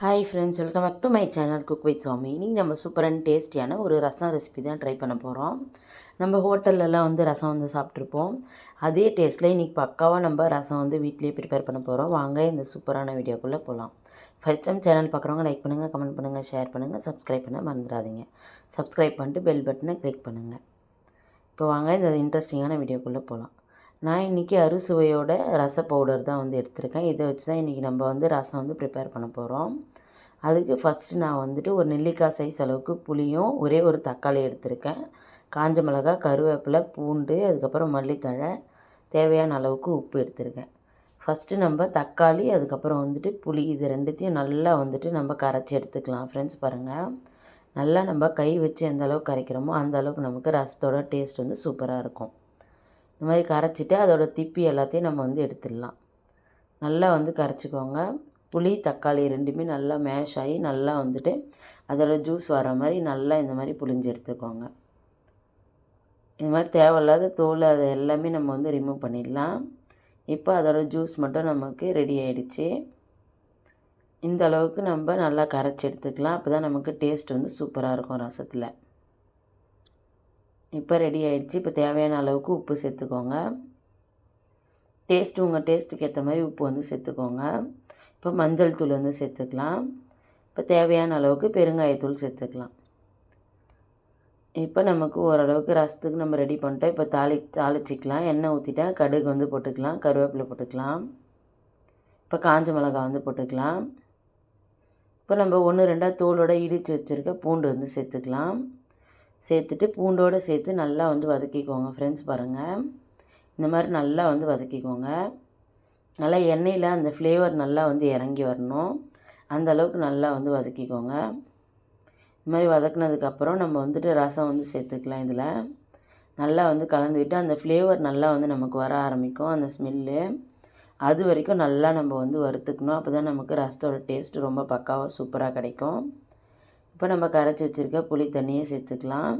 Hi friends welcome back to my channel cook with Swami இன்றைக்கி நம்ம super and டேஸ்டியான ஒரு ரசம் ரெசிபி தான் ட்ரை பண்ண போகிறோம் நம்ம ஹோட்டல்லலாம் வந்து ரசம் வந்து சாப்பிட்ருப்போம் அதே டேஸ்ட்டில் இன்றைக்கி பக்காவாக நம்ம ரசம் வந்து வீட்லேயே ப்ரிப்பேர் பண்ண போகிறோம் வாங்க இந்த சூப்பரான வீடியோக்குள்ளே போகலாம் ஃபஸ்ட் டைம் சேனல் பார்க்குறவங்க லைக் பண்ணுங்கள் கமெண்ட் பண்ணுங்கள் ஷேர் பண்ணுங்கள் சப்ஸ்கிரைப் பண்ண மறந்துடாதீங்க. சப்ஸ்கிரைப் பண்ணிட்டு பெல் பட்டனை கிளிக் பண்ணுங்கள் இப்போ வாங்க இந்த இன்ட்ரெஸ்டிங்கான வீடியோக்குள்ளே போகலாம் நான் இன்றைக்கி அறுசுவையோட ரச பவுடர் தான் வந்து எடுத்திருக்கேன். இதை வச்சு தான் இன்றைக்கி நம்ம வந்து ரசம் வந்து ப்ரிப்பேர் பண்ண போகிறோம் அதுக்கு ஃபஸ்ட்டு நான் வந்துட்டு ஒரு நெல்லிக்காய் சைஸ் அளவுக்கு புளியும் ஒரே ஒரு தக்காளி எடுத்திருக்கேன். காஞ்ச மிளகா கருவேப்பிலை பூண்டு அதுக்கப்புறம் மல்லித்தழை தேவையான அளவுக்கு உப்பு எடுத்திருக்கேன். ஃபஸ்ட்டு நம்ம தக்காளி அதுக்கப்புறம் வந்துட்டு புளி இது ரெண்டுத்தையும் நல்லா வந்துட்டு நம்ம கரைச்சி எடுத்துக்கலாம் ஃப்ரெண்ட்ஸ் பாருங்கள் நல்லா நம்ம கை வச்சு எந்த அளவுக்கு கரைக்கிறோமோ அந்த அளவுக்கு நமக்கு ரசத்தோட டேஸ்ட் வந்து சூப்பராக இருக்கும். இந்த மாதிரி கரைச்சிட்டு அதோட திப்பி எல்லாத்தையும் நம்ம வந்து எடுத்துடலாம். நல்லா வந்து கரைச்சிக்கோங்க. புளி தக்காளி ரெண்டுமே நல்லா மேஷ் ஆகி நல்லா வந்துட்டு அதோட ஜூஸ் வர மாதிரி நல்லா இந்த மாதிரி புளிஞ்சு எடுத்துக்கோங்க. இந்த மாதிரி தேவையில்லாத தோல் அது எல்லாமே நம்ம வந்து ரிமூவ் பண்ணிடலாம். இப்போ அதோடய ஜூஸ் மட்டும் நமக்கு ரெடி ஆகிடுச்சி இந்த அளவுக்கு நம்ம நல்லா கரைச்சி எடுத்துக்கலாம். அப்போ தான் நமக்கு டேஸ்ட் வந்து சூப்பராக இருக்கும் ரசத்தில். இப்போ ரெடி ஆகிடுச்சு இப்போ தேவையான அளவுக்கு உப்பு சேர்த்துக்கோங்க. டேஸ்ட்டு உங்கள் டேஸ்ட்டுக்கு ஏற்ற மாதிரி உப்பு வந்து சேர்த்துக்கோங்க. இப்போ மஞ்சள் தூள் வந்து சேர்த்துக்கலாம். இப்போ தேவையான அளவுக்கு பெருங்காயத்தூள் சேர்த்துக்கலாம். இப்போ நமக்கு ஓரளவுக்கு ரசத்துக்கு நம்ம ரெடி பண்ணிட்டோம். இப்போ தாளி தாளிச்சிக்கலாம். எண்ணெய் ஊற்றிட்டா கடுகு வந்து போட்டுக்கலாம். கருவேப்பிலை போட்டுக்கலாம். இப்போ காஞ்ச மிளகா வந்து போட்டுக்கலாம். இப்போ நம்ம ஒன்று ரெண்டாக தோலோட இடித்து வச்சுருக்க பூண்டு வந்து சேர்த்துக்கலாம். சேர்த்துட்டு பூண்டோடு சேர்த்து நல்லா வந்து வதக்கிக்கோங்க. ஃப்ரெண்ட்ஸ் பாருங்கள் இந்த மாதிரி நல்லா வந்து வதக்கிக்கோங்க. நல்லா எண்ணெயில் அந்த ஃப்ளேவர் நல்லா வந்து இறங்கி வரணும். அந்த அளவுக்கு நல்லா வந்து வதக்கிக்கோங்க. இந்த மாதிரி வதக்குனதுக்கப்புறம் நம்ம வந்துட்டு ரசம் வந்து சேர்த்துக்கலாம் இதில். நல்லா வந்து கலந்துவிட்டு அந்த ஃப்ளேவர் நல்லா வந்து நமக்கு வர ஆரம்பிக்கும். அந்த ஸ்மெல்லு அது வரைக்கும் நல்லா நம்ம வந்து வறுத்துக்கணும். அப்போ தான் நமக்கு ரசத்தோட டேஸ்ட்டு ரொம்ப பக்காவாக சூப்பராக கிடைக்கும். இப்போ நம்ம கரைச்சி வச்சுருக்க புளி தண்ணியை சேர்த்துக்கலாம்.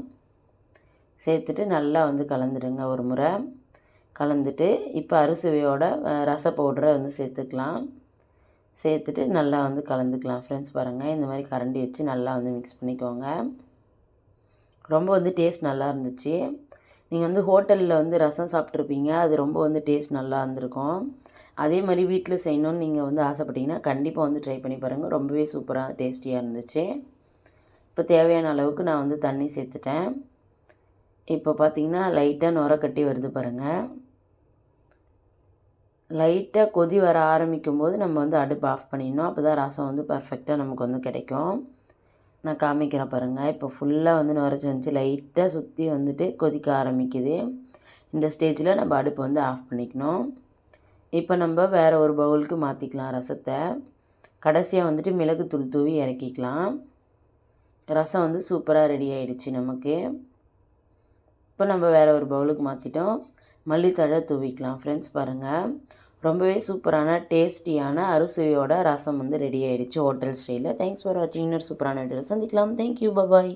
சேர்த்துட்டு நல்லா வந்து கலந்துடுங்க ஒரு முறை. கலந்துட்டு இப்போ அரிசுவையோட ரச பவுடரை வந்து சேர்த்துக்கலாம். சேர்த்துட்டு நல்லா வந்து கலந்துக்கலாம். ஃப்ரெண்ட்ஸ் பாருங்கள் இந்த மாதிரி கரண்டி வச்சு நல்லா வந்து மிக்ஸ் பண்ணிக்கோங்க. ரொம்ப வந்து டேஸ்ட் நல்லா இருந்துச்சு. நீங்கள் வந்து ஹோட்டலில் வந்து ரசம் சாப்பிட்ருப்பீங்க அது ரொம்ப வந்து டேஸ்ட் நல்லா இருந்திருக்கும். அதே மாதிரி வீட்டில் செய்யணுன்னு நீங்கள் வந்து ஆசைப்பட்டீங்கன்னா கண்டிப்பாக வந்து ட்ரை பண்ணி பாருங்கள் ரொம்பவே சூப்பராக டேஸ்டியாக இருந்துச்சு. இப்போ தேவையான அளவுக்கு நான் வந்து தண்ணி சேர்த்துட்டேன். இப்போ பார்த்திங்கன்னா லைட்டாக நுர கட்டி வருது பாருங்கள் லைட்டாக கொதி வர ஆரம்பிக்கும் போது நம்ம வந்து அடுப்பு ஆஃப் பண்ணிடணும். அப்போ தான் ரசம் வந்து பர்ஃபெக்டாக நமக்கு வந்து கிடைக்கும். நான் காமிக்கிறேன் பாருங்கள் இப்போ ஃபுல்லாக வந்து நுரைச்சி வந்துச்சு. லைட்டாக சுற்றி வந்துட்டு கொதிக்க ஆரம்பிக்குது. இந்த ஸ்டேஜில் நம்ம அடுப்பு வந்து ஆஃப் பண்ணிக்கணும். இப்போ நம்ம வேறு ஒரு பவுலுக்கு மாற்றிக்கலாம் ரசத்தை. கடைசியாக வந்துட்டு மிளகு தூள் தூவி இறக்கிக்கலாம். ரசம் வந்து சூப்பராக ரெடி ஆகிடுச்சு நமக்கு. இப்போ நம்ம வேறு ஒரு பவுலுக்கு மாற்றிட்டோம் மல்லித்தழை தூவிக்கலாம் ஃப்ரெண்ட்ஸ் பாருங்கள் ரொம்பவே சூப்பரான டேஸ்டியான அறுசுவையோட ரசம் வந்து ரெடி ஆகிடுச்சு ஹோட்டல் ஸ்டைலில். தேங்க்ஸ் ஃபார் வாட்சிங் இன்னொரு சூப்பரான வீடியோ சந்திக்கலாம். Thank you bye bye